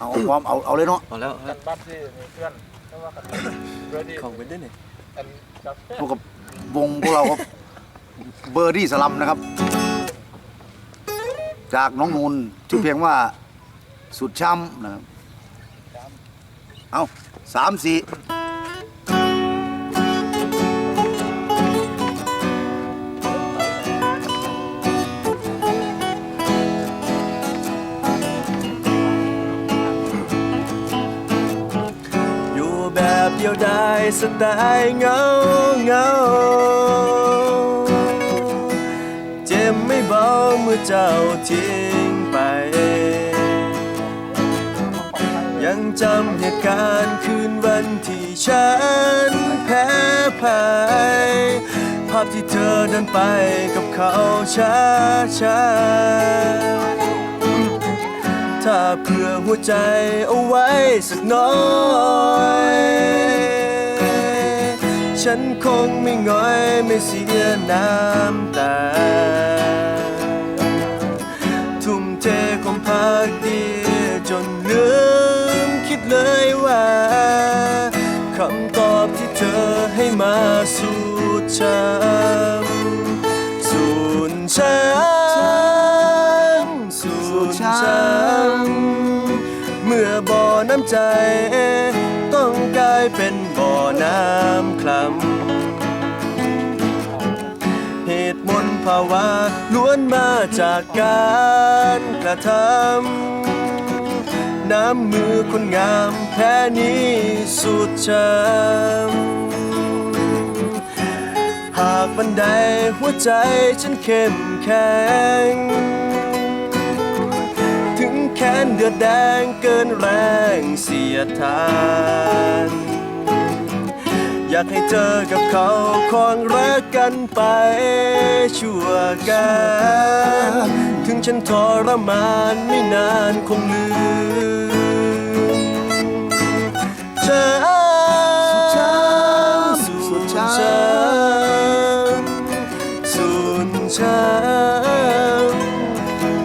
เอาพร้อมเอาเอาเลยเนาะพอแล้วคกัรับนบ้านที่มีเพื่อนเพราะว่ากันเพื่อนที่ของเป็นด้วยนี่อันกาแฟพวกกับวงพวกเราก็เบอร์ดี้สลัมนะครับ จากน้องนูนชื่อเพลงว่าสุดช้ำนะครับเอาสามสี่ เดียวดายสไตล์เงาเงาเจ็บไม่เบาเมื่อเจ้าทิ้งไป ยังจำเหตุการณ์คืนวันที่ฉันแพ้พ่ายภาพที่เธอเดินไปกับเขาช้าช้าถ้าเพื่อหัวใจเอาไว้สักน้อย ฉันคงไม่ง่อยไม่เสียน้ำตา ทุ่มเทความพักดีจนลืมคิดเลยว่าคำตอบที่เธอให้มาสูดช้ำสูญช้ำสูญช้ำเมื่อบ่อน้ำใจ บ่อน้ำคลำเหตุมนภาวะล้วนมาจากการกระทำน้ำมือคนงามแพ้นี้สุดช้ำหากบันไดหัวใจฉันเข้มแข็งถึงแขนเดือดแดงเกินแรงเสียทาน อยากให้เจอกับเขาคองรักกันไปชั่วกันถึงฉันทรมานไม่นานคงลืมช้ำช้ำสุดช้ำสุดช้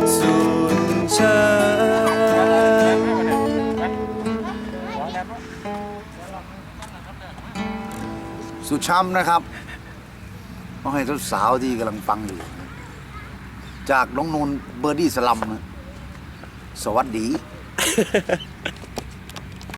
ำสุดช้ำ สุดช้ำนะครับต้องให้สาวๆที่กำลังฟังอยู่ จากน้องนนเบอร์ดี้สลัมนะสวัสดี